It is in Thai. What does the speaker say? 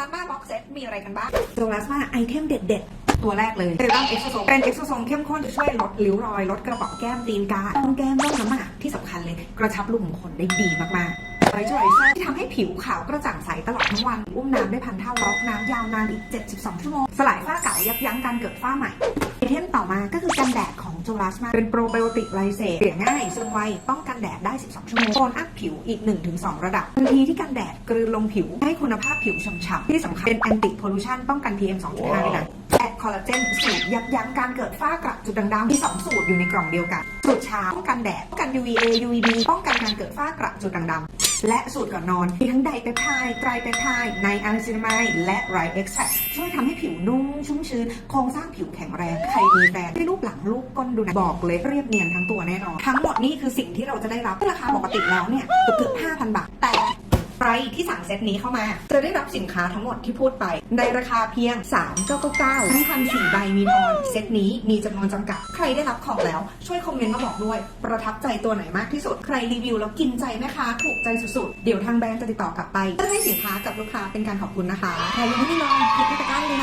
ลาสมาบ็อกเซตมีอะไรกันบ้างโจลาสมาไอเทมเด็ด ๆ ตัวแรกเลยเซรั่มเอ็กซ์โซเป็นเอ็กซ์โซเข้มข้นจะช่วยลดริ้วรอย ลดกระเป๋องแก้มตีนกาต้นแก้มร่องน้ำหมากที่สำคัญเลย กระชับรูขุมขนได้ดีมากๆไวท์เจอร์ที่ทำให้ผิวขาวกระจ่างใสตลอดทั้งวัน อุ้มน้ำได้พันเท่าล็อกน้ำยาวนานอีก 72 ชั่วโมง สลายฝ้าเก่ายับยั้งการเกิดฝ้าใหม่ไอเทมต่อมาก็คือกันแดดของ โจลาสมาเป็นโปรไบโอติกไลเซตเปลี่ยนง่ายซึมไวป้องกันแดดได้ 12 ชั่วโมงโทนอัพผิวอีก 1-2 ระดับทันทีที่กันแดดกลืนลงผิว ให้คุณภาพผิวฉ่ำๆที่สำคัญเป็นแอนติโพลูชันป้องกัน PM 2.5ด้วยนะแอดคอลลาเจนสูตรยับยั้งการเกิดฝ้ากระจุดด่างๆมี 2 สูตรอยู่ในกล่องเดียวกันสูตรเช้าป้องกันแดดป้องกัน UVA UVB ป้องกันการเกิดฝ้ากระจุดด่างๆ และสูตรก่อนนอน มีทั้งไดเปปไทด์ไตรเปปไทด์ไนอะซินามายและไรเอ็กซ์แทช่วยทำให้ผิวนุ่มชุ่มชื้นโครงสร้างผิวแข็งแรงใครมีแฟนให้รูปหลังรูปก้นดูนะบอกเลยเรียบเนียนทั้งตัวแน่นอน ทั้งหมดนี้คือสิ่งที่เราจะได้รับราคาปกติแล้วเนี่ยเกือบห้าพันบาทแต่ ใครที่สั่งเซตนี้เข้ามา จะได้รับสินค้าทั้งหมดที่พูดไป ในราคาเพียง 3,999ทั้งพันสี่ใบมีทอน เซตนี้มีจำนวนจำกัด ใครได้รับของแล้ว ช่วยคอมเมนต์มาบอกด้วย ประทับใจตัวไหนมากที่สุด ใครรีวิวแล้วกินใจแม่ค้าถูกใจสุดๆ เดี๋ยวทางแบรนด์จะติดต่อกลับไปเพื่อให้สินค้ากับลูกค้าเป็นการขอบคุณนะคะใครยังไม่ได้ลองคลิกในตะกร้าเลยนะ